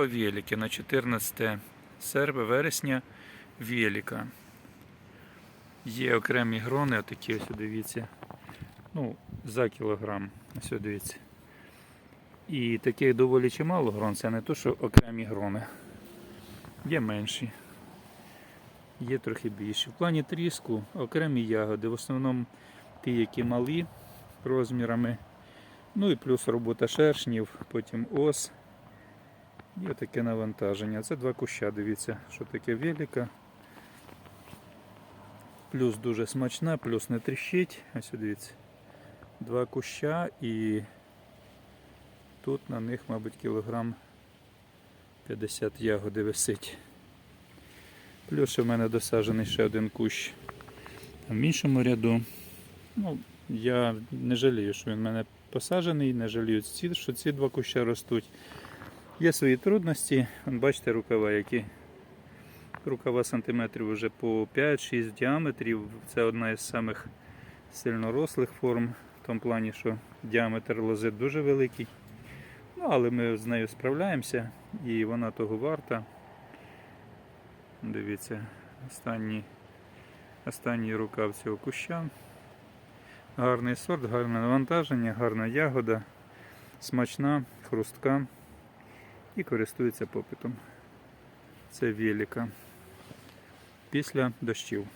по велике на 14 серпня, вересня велика. Є окремі грони, отакі ось дивіться. Ну, за кілограм. Ось дивіться. І таких доволі чимало грон, це не то, що окремі грони. Є менші. Є трохи більші. В плані тріску окремі ягоди, в основному ті, які малі розмірами. Ну і плюс робота шершнів, потім ос. І таке навантаження. Це два куща, дивіться, що таке велика. Плюс дуже смачна, плюс не тріщить. Ось дивіться. Два куща і тут на них, мабуть, кілограм 50 ягоди висить. Плюс ще в мене досаджений ще один кущ в іншому ряду. Ну, я не жалію, що він в мене посаджений, не жалію, що ці два куща ростуть. Є свої трудності. Бачите, рукава, які рукава сантиметрів вже по 5-6 діаметрів. Це одна із самих сильно рослих форм, в тому плані, що діаметр лози дуже великий. Ну, але ми з нею справляємося і вона того варта. Дивіться, останній, останній рукав цього куща. Гарний сорт, гарне навантаження, гарна ягода, смачна, хрустка і користується попитом. Це велика після дощів.